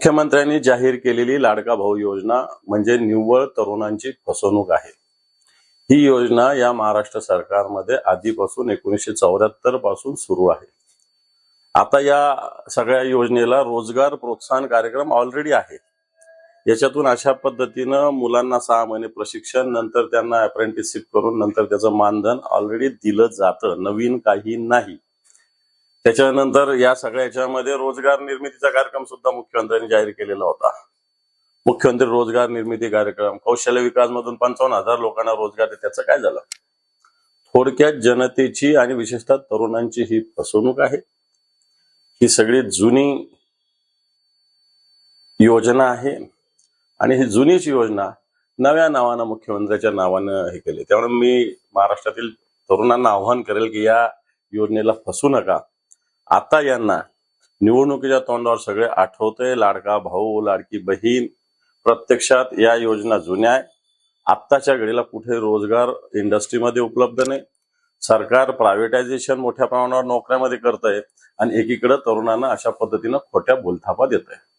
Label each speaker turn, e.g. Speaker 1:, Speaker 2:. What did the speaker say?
Speaker 1: मुख्यमंत्र्यांनी जाहीर केलेली लाडका भाऊ योजना म्हणजे निव्वळ तरुणांची फसवणूक आहे. ही योजना या महाराष्ट्र सरकारमध्ये आधीपासून एकोणीसशे चौऱ्याहत्तरपासून सुरू आहे. आता या सगळ्या योजनेला रोजगार प्रोत्साहन कार्यक्रम ऑलरेडी आहे याच्यातून अशा पद्धतीनं मुलांना सहा महिने प्रशिक्षण नंतर त्यांना अप्रेंटिसशिप करून नंतर त्याचं मानधन ऑलरेडी दिलं जातं. नवीन काही नाही. त्याच्यानंतर या सगळ्या याच्यामध्ये रोजगार निर्मितीचा कार्यक्रम सुद्धा मुख्यमंत्र्यांनी जाहीर केलेला होता. मुख्यमंत्री रोजगार निर्मिती कार्यक्रम कौशल्य विकास मधून पंचावन्न हजार लोकांना रोजगार त्याचं काय झालं? थोडक्यात जनतेची आणि विशेषतः तरुणांची ही फसवणूक आहे. ही सगळी जुनी योजना आहे आणि ही जुनीच योजना नव्या नावानं मुख्यमंत्र्याच्या नावानं हे केले. त्यामुळे मी महाराष्ट्रातील तरुणांना आव्हान करेल की या योजनेला फसू नका. आता यांना निवडणुकीच्या तोंडावर सगळे आठवतंय. लाडका भाऊ लाडकी बहीण प्रत्यक्षात या योजना जुन्या आहे. आत्ताच्या घडीला कुठे रोजगार इंडस्ट्रीमध्ये उपलब्ध नाही. सरकार प्रायव्हेटायझेशन मोठ्या प्रमाणावर नोकऱ्यामध्ये करत आहे आणि एकीकडे तरुणांना अशा पद्धतीनं खोट्या बोलथापा देत आहे